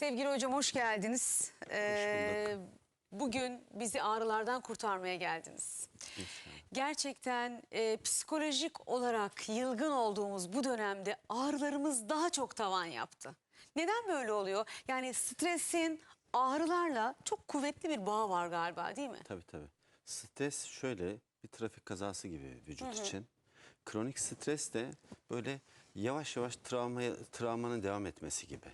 Sevgili hocam hoş geldiniz. Ee, bugün bizi ağrılardan kurtarmaya geldiniz. Gerçekten e, psikolojik olarak yılgın olduğumuz bu dönemde ağrılarımız daha çok tavan yaptı. Neden böyle oluyor? Yani stresin ağrılarla çok kuvvetli bir bağ var galiba değil mi? Tabii tabii. Stres şöyle bir trafik kazası gibi vücut için. Kronik stres de böyle yavaş yavaş travmaya, travmanın devam etmesi gibi.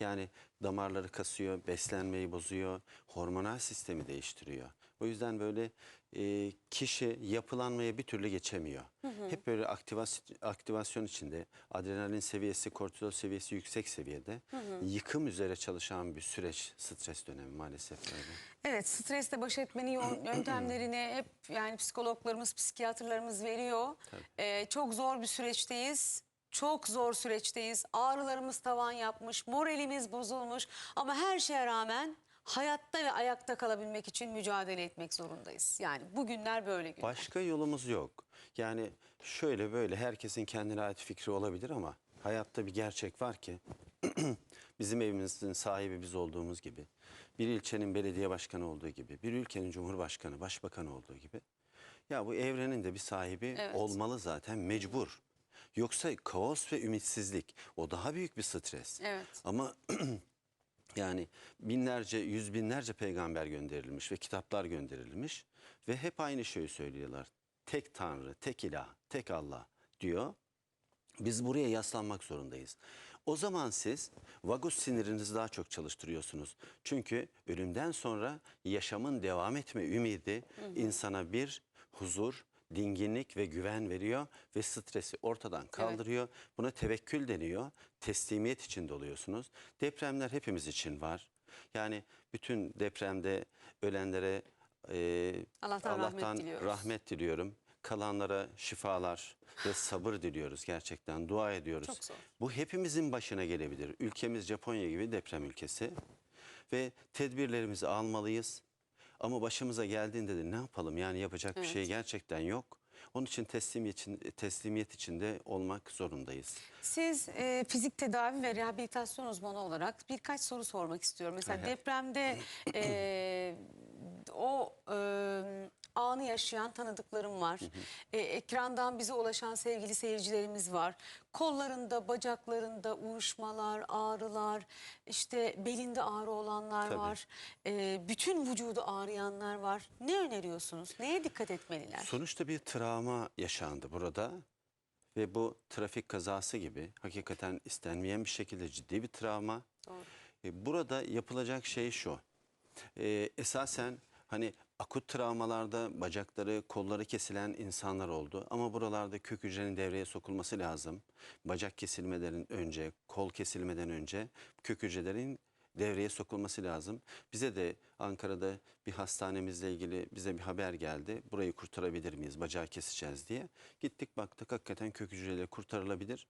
Yani damarları kasıyor, beslenmeyi bozuyor, hormonal sistemi değiştiriyor. O yüzden böyle e, kişi yapılanmaya bir türlü geçemiyor. Hep böyle aktivasyon, aktivasyon içinde adrenalin seviyesi, kortizol seviyesi yüksek seviyede yıkım üzere çalışan bir süreç stres dönemi maalesef böyle. Evet, stresle baş etmenin yöntemlerini hep yani psikologlarımız, psikiyatrlarımız veriyor. Ee, çok zor bir süreçteyiz. Çok zor süreçteyiz. Ağrılarımız tavan yapmış, moralimiz bozulmuş ama her şeye rağmen hayatta ve ayakta kalabilmek için mücadele etmek zorundayız. Yani bugünler böyle günler. Başka yolumuz yok. Yani şöyle böyle herkesin kendine ait fikri olabilir ama hayatta bir gerçek var ki bizim evimizin sahibi biz olduğumuz gibi, bir ilçenin belediye başkanı olduğu gibi, bir ülkenin cumhurbaşkanı, başbakanı olduğu gibi ya bu evrenin de bir sahibi Evet. olmalı zaten mecbur. Yoksa kaos ve ümitsizlik o daha büyük bir stres. Evet. Ama Yani binlerce, yüz binlerce peygamber gönderilmiş ve kitaplar gönderilmiş ve hep aynı şeyi söylüyorlar. Tek Tanrı, tek ilah, tek Allah diyor. Biz buraya yaslanmak zorundayız. O zaman siz vagus sinirinizi daha çok çalıştırıyorsunuz. Çünkü ölümden sonra yaşamın devam etme ümidi insana bir huzur, dinginlik ve güven veriyor ve stresi ortadan kaldırıyor. Buna tevekkül deniyor. Teslimiyet içinde oluyorsunuz. Depremler hepimiz için var. Yani bütün depremde ölenlere e, Allah'tan rahmet diliyoruz. rahmet diliyorum. Kalanlara şifalar ve sabır diliyoruz gerçekten. Dua ediyoruz. Çok zor. Bu hepimizin başına gelebilir. Ülkemiz Japonya gibi deprem ülkesi. Ve tedbirlerimizi almalıyız. Ama başımıza geldiğinde de ne yapalım? Yani yapacak bir şey gerçekten yok. Onun için teslimiyet, için, teslimiyet içinde olmak zorundayız. Siz e, fizik tedavi ve rehabilitasyon uzmanı olarak birkaç soru sormak istiyorum. Mesela hı. depremde e, o e, anı yaşayan tanıdıklarım var. E, ekrandan bize ulaşan sevgili seyircilerimiz var. Kollarında, bacaklarında uyuşmalar, ağrılar, işte belinde ağrı olanlar Tabii. var. E, bütün vücudu ağrıyanlar var. Ne öneriyorsunuz? Neye dikkat etmeliler? Sonuçta bir travma yaşandı burada. Ve bu trafik kazası gibi hakikaten istenmeyen bir şekilde ciddi bir travma. Doğru. E, Burada yapılacak şey şu. E, esasen hani akut travmalarda bacakları, kolları kesilen insanlar oldu. Ama buralarda kök hücrenin devreye sokulması lazım. Bacak kesilmeden önce, kol kesilmeden önce kök hücrelerin devreye sokulması lazım. Bize de Ankara'da bir hastanemizle ilgili bize bir haber geldi. Burayı kurtarabilir miyiz? Bacağı keseceğiz diye. Gittik baktık hakikaten kök hücreleri kurtarılabilir.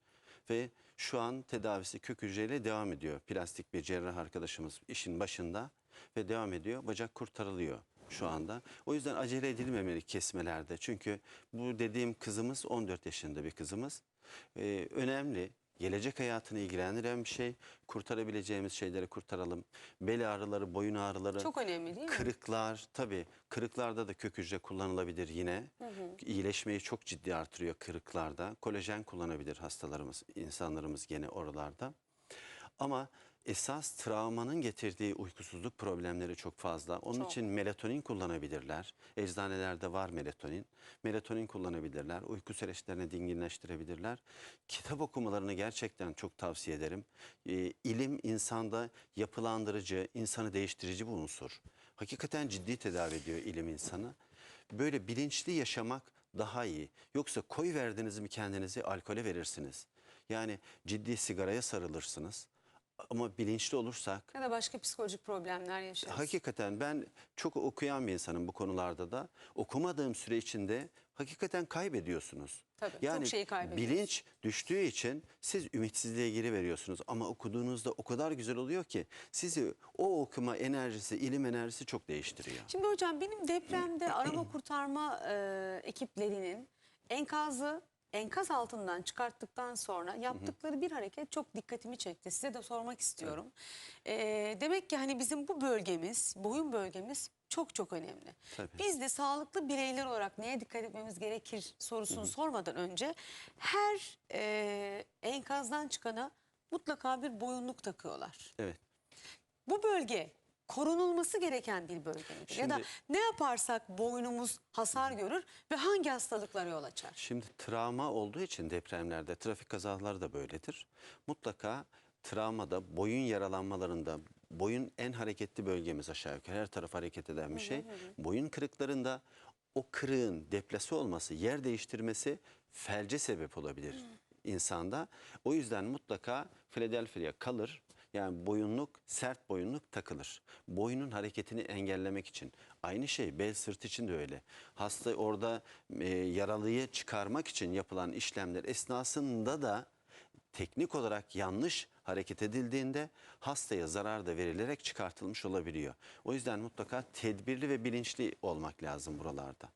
Ve şu an tedavisi kök hücreyle devam ediyor. Plastik bir cerrah arkadaşımız işin başında ve devam ediyor. Bacak kurtarılıyor şu anda. O yüzden acele edilmemeli kesmelerde. Çünkü bu dediğim kızımız 14 yaşında bir kızımız. Ee, önemli. Gelecek hayatını ilgilendiren bir şey. Kurtarabileceğimiz şeyleri kurtaralım. Bel ağrıları, boyun ağrıları. Çok önemli değil mi? Kırıklar tabii kırıklarda da kök hücre kullanılabilir yine. İyileşmeyi çok ciddi artırıyor kırıklarda. Kolajen kullanabilir hastalarımız, insanlarımız gene oralarda. Ama esas travmanın getirdiği uykusuzluk problemleri çok fazla. Onun Çok. için melatonin kullanabilirler. Eczanelerde var melatonin. Melatonin kullanabilirler. Uyku süreçlerini dinginleştirebilirler. Kitap okumalarını gerçekten çok tavsiye ederim. Ee, ilim insanda yapılandırıcı, insanı değiştirici bir unsur. Hakikaten ciddi tedavi ediyor ilim insanı. Böyle bilinçli yaşamak daha iyi. Yoksa koy verdiniz mi kendinizi alkole verirsiniz. Yani ciddi sigaraya sarılırsınız. Ama bilinçli olursak Ya da başka psikolojik problemler yaşarız. Hakikaten ben çok okuyan bir insanım bu konularda da. Okumadığım süre içinde hakikaten kaybediyorsunuz. Tabii, çok şeyi kaybediyoruz. bilinç düştüğü için siz ümitsizliğe giriveriyorsunuz. Ama okuduğunuzda o kadar güzel oluyor ki sizi o okuma enerjisi, ilim enerjisi çok değiştiriyor. Şimdi hocam benim depremde arama kurtarma e, ekiplerinin enkazı enkaz altından çıkarttıktan sonra yaptıkları bir hareket çok dikkatimi çekti. Size de sormak istiyorum. Ee, demek ki hani bizim bu bölgemiz, boyun bölgemiz çok çok önemli. Tabii. Biz de sağlıklı bireyler olarak neye dikkat etmemiz gerekir sorusunu sormadan önce her e, enkazdan çıkana mutlaka bir boyunluk takıyorlar. Evet. Bu bölge korunulması gereken bir bölge midir? ya da Şimdi- ne yaparsak boynumuz hasar görür ve hangi hastalıklara yol açar? Şimdi travma olduğu için depremlerde trafik kazaları da böyledir. Mutlaka travmada boyun yaralanmalarında boyun en hareketli bölgemiz aşağı yukarı her taraf hareket eden bir şey. Boyun kırıklarında o kırığın deplase olması, yer değiştirmesi felce sebep olabilir insanda. O yüzden mutlaka Philadelphia kalır. Yani boyunluk, sert boyunluk takılır. Boynun hareketini engellemek için. Aynı şey bel sırt için de öyle. Hasta orada e, yaralıyı çıkarmak için yapılan işlemler esnasında da teknik olarak yanlış hareket edildiğinde hastaya zarar da verilerek çıkartılmış olabiliyor. O yüzden mutlaka tedbirli ve bilinçli olmak lazım buralarda.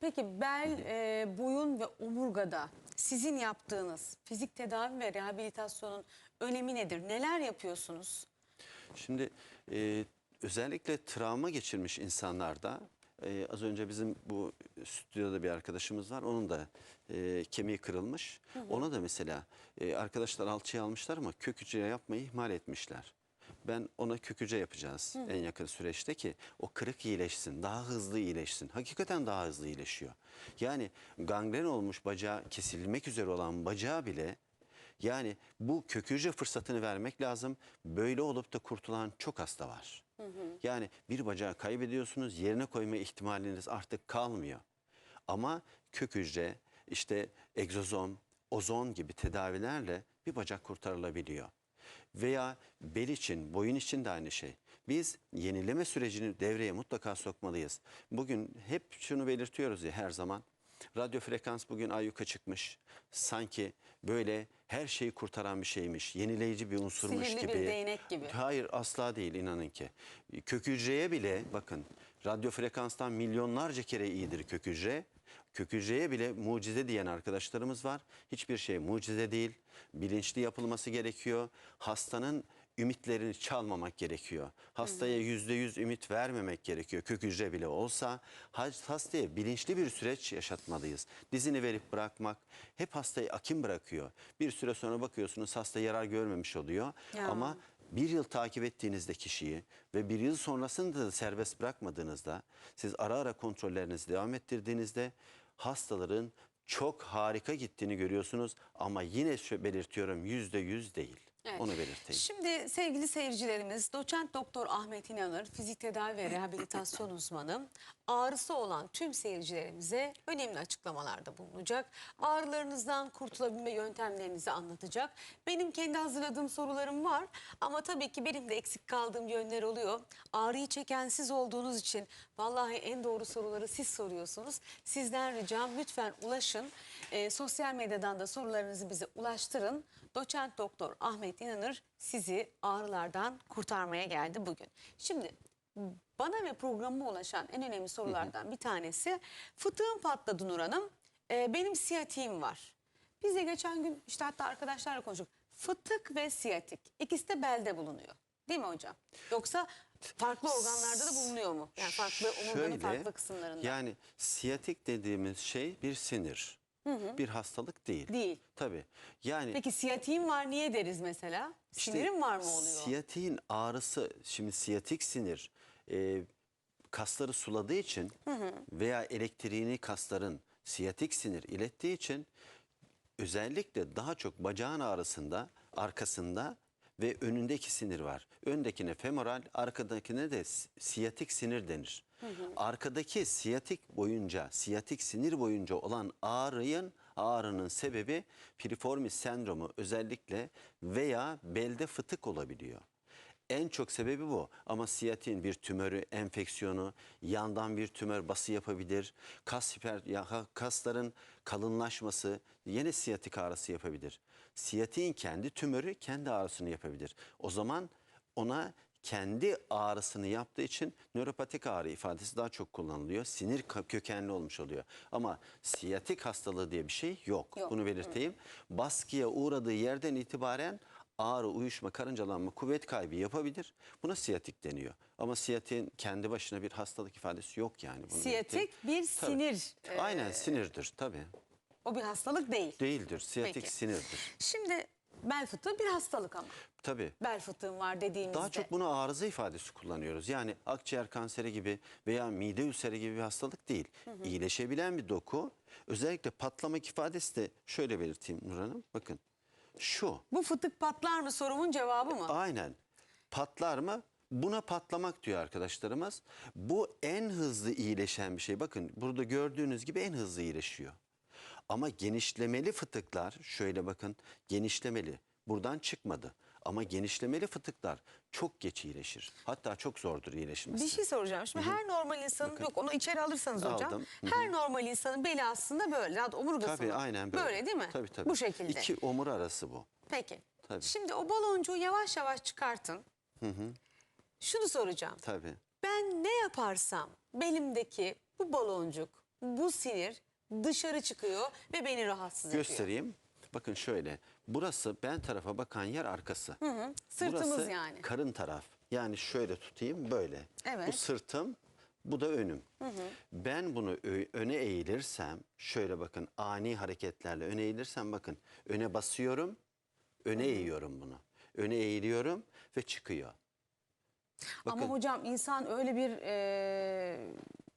Peki bel, e, boyun ve omurgada sizin yaptığınız fizik tedavi ve rehabilitasyonun önemi nedir? Neler yapıyorsunuz? Şimdi e, özellikle travma geçirmiş insanlarda e, az önce bizim bu stüdyoda bir arkadaşımız var. Onun da e, kemiği kırılmış. Ona da mesela e, arkadaşlar alçıya almışlar ama kök hücre yapmayı ihmal etmişler. Ben ona kök hücre yapacağız en yakın süreçte ki o kırık iyileşsin, daha hızlı iyileşsin. Hakikaten daha hızlı iyileşiyor. Yani gangren olmuş bacağı kesilmek üzere olan bacağı bile yani bu kök hücre fırsatını vermek lazım. Böyle olup da kurtulan çok hasta var. Yani bir bacağı kaybediyorsunuz yerine koyma ihtimaliniz artık kalmıyor. Ama kök hücre, işte egzozom, ozon gibi tedavilerle bir bacak kurtarılabiliyor. Veya bel için, boyun için de aynı şey. Biz yenileme sürecini devreye mutlaka sokmalıyız. Bugün hep şunu belirtiyoruz ya her zaman. Radyo frekans bugün ayyuka çıkmış. Sanki böyle her şeyi kurtaran bir şeymiş. Yenileyici bir unsurmuş Sihirli gibi. bir değnek gibi. Hayır asla değil inanın ki. Kök hücreye bile bakın radyo frekanstan milyonlarca kere iyidir kök hücre. Kök hücreye bile mucize diyen arkadaşlarımız var. Hiçbir şey mucize değil. Bilinçli yapılması gerekiyor. Hastanın ümitlerini çalmamak gerekiyor. Hastaya yüzde yüz ümit vermemek gerekiyor. Kök hücre bile olsa has- hastaya bilinçli bir süreç yaşatmalıyız. Dizini verip bırakmak hep hastayı akim bırakıyor. Bir süre sonra bakıyorsunuz hasta yarar görmemiş oluyor. Ya. Ama bir yıl takip ettiğinizde kişiyi ve bir yıl sonrasında da serbest bırakmadığınızda siz ara ara kontrollerinizi devam ettirdiğinizde hastaların çok harika gittiğini görüyorsunuz ama yine belirtiyorum yüzde yüz değil. Evet. Onu belirteyim. Şimdi sevgili seyircilerimiz doçent doktor Ahmet İnanır fizik tedavi ve rehabilitasyon uzmanı ağrısı olan tüm seyircilerimize önemli açıklamalarda bulunacak. Ağrılarınızdan kurtulabilme yöntemlerinizi anlatacak. Benim kendi hazırladığım sorularım var ama tabii ki benim de eksik kaldığım yönler oluyor. Ağrıyı çeken siz olduğunuz için vallahi en doğru soruları siz soruyorsunuz. Sizden ricam lütfen ulaşın. Ee, sosyal medyadan da sorularınızı bize ulaştırın. Doçent Doktor Ahmet İnanır sizi ağrılardan kurtarmaya geldi bugün. Şimdi bana ve programıma ulaşan en önemli sorulardan bir tanesi fıtığım patladı Nur Hanım. Ee, benim siyatiğim var. Biz de geçen gün işte hatta arkadaşlarla konuştuk. Fıtık ve siyatik ikisi de belde bulunuyor. Değil mi hocam? Yoksa farklı organlarda da bulunuyor mu? Yani farklı omurganın farklı kısımlarında. Yani siyatik dediğimiz şey bir sinir. Bir hastalık değil. Değil. Tabii. Yani Peki siyatiğim var niye deriz mesela? İşte Sinirim var mı oluyor? Siyatiğin ağrısı, şimdi siyatik sinir e, kasları suladığı için veya elektriğini kasların siyatik sinir ilettiği için özellikle daha çok bacağın ağrısında, arkasında ve önündeki sinir var. Öndekine femoral, arkadakine de si- siyatik sinir denir. Arkadaki siyatik boyunca, siyatik sinir boyunca olan ağrının ağrının sebebi piriformis sendromu özellikle veya belde fıtık olabiliyor. En çok sebebi bu. Ama siyatin bir tümörü, enfeksiyonu, yandan bir tümör bası yapabilir. Kas hiper, kasların kalınlaşması yine siyatik ağrısı yapabilir. Siyatin kendi tümörü kendi ağrısını yapabilir. O zaman ona kendi ağrısını yaptığı için nöropatik ağrı ifadesi daha çok kullanılıyor. Sinir kö- kökenli olmuş oluyor. Ama siyatik hastalığı diye bir şey yok. Yok. Bunu belirteyim. Baskıya uğradığı yerden itibaren ağrı, uyuşma, karıncalanma, kuvvet kaybı yapabilir. Buna siyatik deniyor. Ama siyatiğin kendi başına bir hastalık ifadesi yok yani. Siyatik belirteyim. bir Tabii. sinir. e, Aynen sinirdir tabii. O bir hastalık değil. Değildir. Siyatik Peki. sinirdir. Şimdi bel fıtığı bir hastalık ama. Tabii. Bel fıtığım var dediğimizde. Daha çok bunu arıza ifadesi kullanıyoruz. Yani akciğer kanseri gibi veya mide ülseri gibi bir hastalık değil. İyileşebilen bir doku. Özellikle patlamak ifadesi de şöyle belirteyim Nur Hanım. Bakın şu Bu fıtık patlar mı sorumun cevabı mı? aynen patlar mı? Buna patlamak diyor arkadaşlarımız. Bu en hızlı iyileşen bir şey. Bakın burada gördüğünüz gibi en hızlı iyileşiyor. Ama genişlemeli fıtıklar şöyle bakın genişlemeli buradan çıkmadı. Ama genişlemeli fıtıklar çok geç iyileşir. Hatta çok zordur iyileşmesi. Bir şey soracağım. Şimdi her normal insanın yok onu içeri alırsanız hocam. Aldım. Hı Her normal insanın beli aslında böyle. Omurgası Tabii mı? aynen böyle. Böyle değil mi? Tabii tabii. Bu şekilde. İki omur arası bu. Peki. Tabii. Şimdi o baloncuğu yavaş yavaş çıkartın. Şunu soracağım. Tabii. Ben ne yaparsam belimdeki bu baloncuk, bu sinir dışarı çıkıyor ve beni rahatsız ediyor. Göstereyim. Bakın şöyle. Burası ben tarafa bakan yer arkası. Sırtımız Burası yani. karın taraf. Yani şöyle tutayım böyle. Evet. Bu sırtım, bu da önüm. Ben bunu öne eğilirsem, şöyle bakın ani hareketlerle öne eğilirsem bakın öne basıyorum, öne eğiyorum bunu. Öne eğiliyorum ve çıkıyor. Ama Bakın. hocam insan öyle bir e,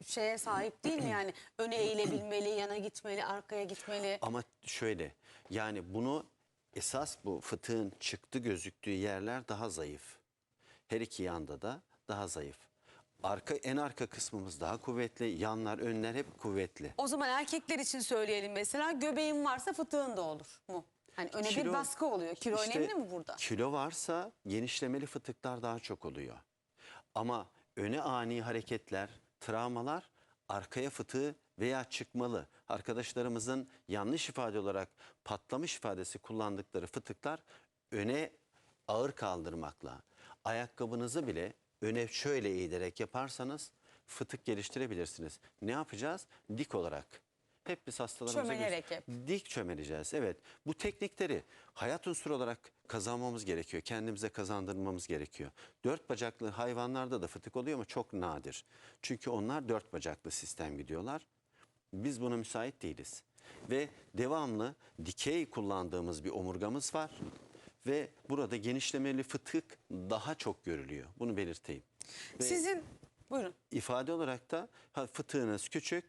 şeye sahip değil mi? Yani öne eğilebilmeli, yana gitmeli, arkaya gitmeli. Ama şöyle yani bunu esas bu fıtığın çıktı gözüktüğü yerler daha zayıf. Her iki yanda da daha zayıf. Arka en arka kısmımız daha kuvvetli, yanlar, önler hep kuvvetli. O zaman erkekler için söyleyelim mesela göbeğin varsa fıtığın da olur mu? Hani öne bir Kilo- baskı oluyor. Kilo İşte önemli mi burada? Kilo varsa genişlemeli fıtıklar daha çok oluyor. Ama öne ani hareketler, travmalar arkaya fıtığı veya çıkmalı. Arkadaşlarımızın yanlış ifade olarak patlamış ifadesi kullandıkları fıtıklar öne ağır kaldırmakla, ayakkabınızı bile öne şöyle eğilerek yaparsanız fıtık geliştirebilirsiniz. Ne yapacağız? Dik olarak. Hep biz hastalarımıza Çömelerek hep. Dik çömeleceğiz. Evet. Bu teknikleri hayat unsuru olarak kazanmamız gerekiyor. Kendimize kazandırmamız gerekiyor. Dört bacaklı hayvanlarda da fıtık oluyor ama çok nadir. Çünkü onlar dört bacaklı sistem gidiyorlar. Biz buna müsait değiliz. Ve devamlı dikey kullandığımız bir omurgamız var. Ve burada genişlemeli fıtık daha çok görülüyor. Bunu belirteyim. Ve- Sizin buyurun. ifade olarak da ha, fıtığınız küçük,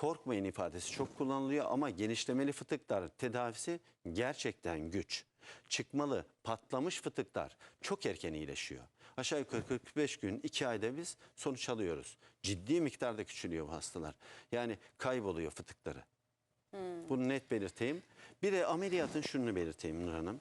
korkmayın ifadesi çok kullanılıyor ama genişlemeli fıtıklar tedavisi gerçekten güç. Çıkmalı, patlamış fıtıklar çok erken iyileşiyor. Aşağı yukarı 45 gün, 2 ayda biz sonuç alıyoruz. Ciddi miktarda küçülüyor bu hastalar. Yani kayboluyor fıtıkları. Bunu net belirteyim. Bir de ameliyatın şunu belirteyim Nur Hanım.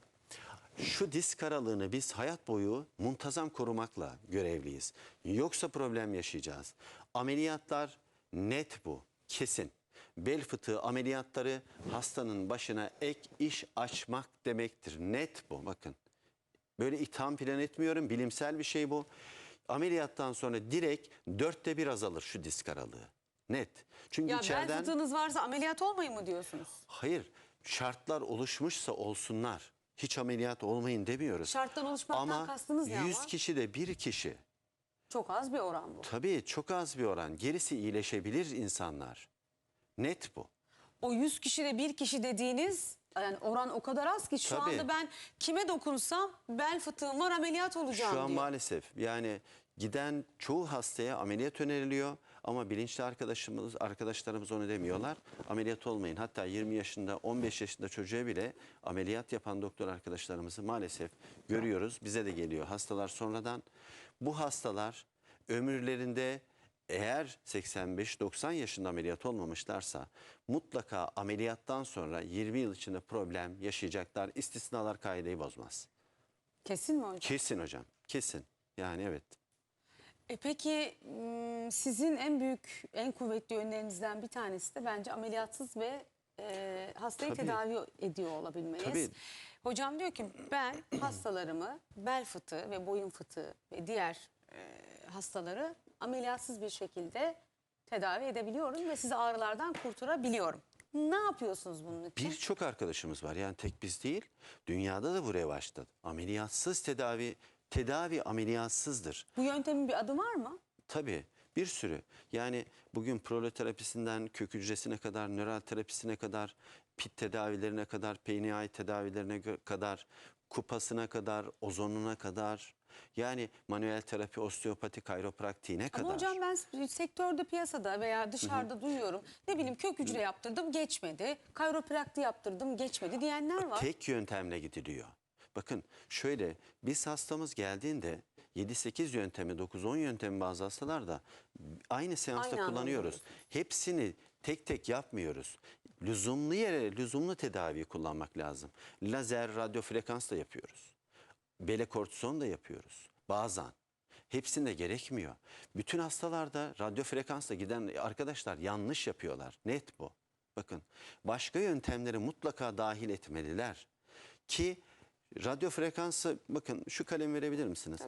Şu disk aralığını biz hayat boyu muntazam korumakla görevliyiz. Yoksa problem yaşayacağız. Ameliyatlar net bu, kesin. Bel fıtığı ameliyatları hastanın başına ek iş açmak demektir. Net bu bakın. Böyle itham plan etmiyorum. Bilimsel bir şey bu. Ameliyattan sonra direkt dörtte bir azalır şu disk aralığı. Net. Çünkü Ya bel içeriden... fıtığınız varsa ameliyat olmayın mı diyorsunuz? Hayır, şartlar oluşmuşsa olsunlar. Hiç ameliyat olmayın demiyoruz. Şarttan oluşmaktan Ama kastınız ne 100 ama? kişide bir kişi. Çok az bir oran bu. Tabii çok az bir oran. Gerisi iyileşebilir insanlar. Net bu. O 100 kişide bir kişi dediğiniz yani oran o kadar az ki şu Tabii. anda ben kime dokunsam bel fıtığım var ameliyat olacağım Şu an diyor. maalesef yani giden çoğu hastaya ameliyat öneriliyor ama bilinçli arkadaşımız arkadaşlarımız onu demiyorlar. Ameliyat olmayın. Hatta 20 yaşında 15 yaşında çocuğa bile ameliyat yapan doktor arkadaşlarımızı maalesef görüyoruz. Bize de geliyor hastalar sonradan. Bu hastalar ömürlerinde eğer 85-90 yaşında ameliyat olmamışlarsa mutlaka ameliyattan sonra 20 yıl içinde problem yaşayacaklar. İstisnalar kaideyi bozmaz. Kesin mi hocam? Kesin hocam. Kesin. Yani evet. E peki m, sizin en büyük, en kuvvetli yönlerinizden bir tanesi de bence ameliyatsız ve e, hastayı Tabii. tedavi ediyor olabilmeniz. Tabii. Hocam diyor ki ben hastalarımı bel fıtığı ve boyun fıtığı ve diğer e, hastaları ameliyatsız bir şekilde tedavi edebiliyorum ve sizi ağrılardan kurtarabiliyorum. Ne yapıyorsunuz bunun için? Birçok arkadaşımız var yani tek biz değil. Dünyada da bu revaçta. Ameliyatsız tedavi, tedavi ameliyatsızdır. Bu yöntemin bir adı var mı? Tabii bir sürü. Yani bugün proloterapisinden kök hücresine kadar, nöral terapisine kadar, pit tedavilerine kadar, PNI tedavilerine kadar, kupasına kadar, ozonuna kadar. Yani manuel terapi, osteopati, kayropraktiğine kadar. Ama hocam ben sektörde piyasada veya dışarıda duyuyorum. Ne bileyim kök hücre yaptırdım geçmedi. Kayroprakti yaptırdım geçmedi diyenler var. Tek yöntemle gidiliyor. Bakın şöyle biz hastamız geldiğinde 7-8 yöntemi 9-10 yöntemi bazı hastalarda aynı seansta Aynı anda kullanıyoruz. Hepsini tek tek yapmıyoruz. Lüzumlu yere lüzumlu tedavi kullanmak lazım. Lazer, radyo frekans da yapıyoruz. Bele kortizon da yapıyoruz bazen. Hepsinde gerekmiyor. Bütün hastalarda radyo frekansla giden arkadaşlar yanlış yapıyorlar. Net bu. Bakın başka yöntemleri mutlaka dahil etmeliler. Ki radyo frekansı bakın şu kalem verebilir misiniz?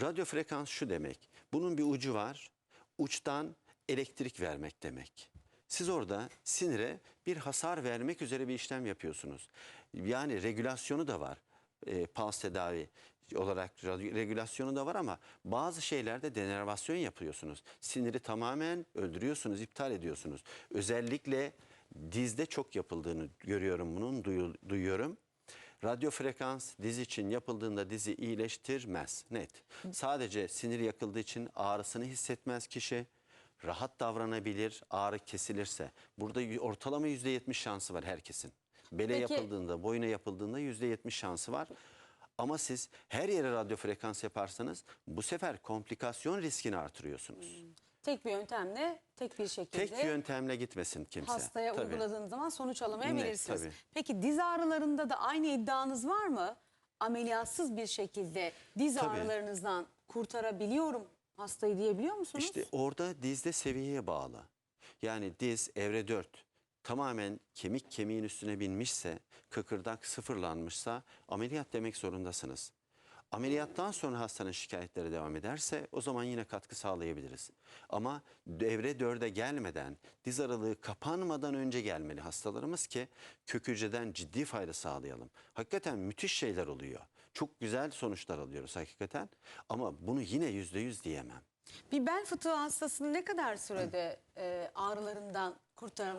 Radyo frekans şu demek. Bunun bir ucu var. Uçtan elektrik vermek demek. Siz orada sinire bir hasar vermek üzere bir işlem yapıyorsunuz. Yani regülasyonu da var. E, pulse tedavi olarak regülasyonu da var ama bazı şeylerde denervasyon yapıyorsunuz. Siniri tamamen öldürüyorsunuz, iptal ediyorsunuz. Özellikle dizde çok yapıldığını görüyorum bunun, duyu- duyuyorum. Radyo frekans diz için yapıldığında dizi iyileştirmez. Net. Sadece sinir yakıldığı için ağrısını hissetmez kişi. Rahat davranabilir ağrı kesilirse. Burada ortalama %70 şansı var herkesin. Bele Peki- yapıldığında, boyuna yapıldığında %70 şansı var. Ama siz her yere radyo frekans yaparsanız bu sefer komplikasyon riskini artırıyorsunuz. Tek bir yöntemle tek bir şekilde Tek yöntemle gitmesin kimse. hastaya Tabii. uyguladığınız zaman sonuç alamayabilirsiniz. tabii. Peki diz ağrılarında da aynı iddianız var mı? Ameliyatsız bir şekilde diz Tabii. ağrılarınızdan kurtarabiliyorum hastayı diyebiliyor musunuz? İşte orada dizde seviyeye bağlı. Yani diz evre 4 tamamen kemik kemiğin üstüne binmişse, kıkırdak sıfırlanmışsa ameliyat demek zorundasınız. Ameliyattan sonra hastanın şikayetleri devam ederse o zaman yine katkı sağlayabiliriz. Ama evre 4'e gelmeden, diz aralığı kapanmadan önce gelmeli hastalarımız ki kök hücreden ciddi fayda sağlayalım. Hakikaten müthiş şeyler oluyor. Çok güzel sonuçlar alıyoruz hakikaten ama bunu yine yüzde yüz diyemem. Bir bel fıtığı hastasını ne kadar sürede e, ağrılarından kurtarmak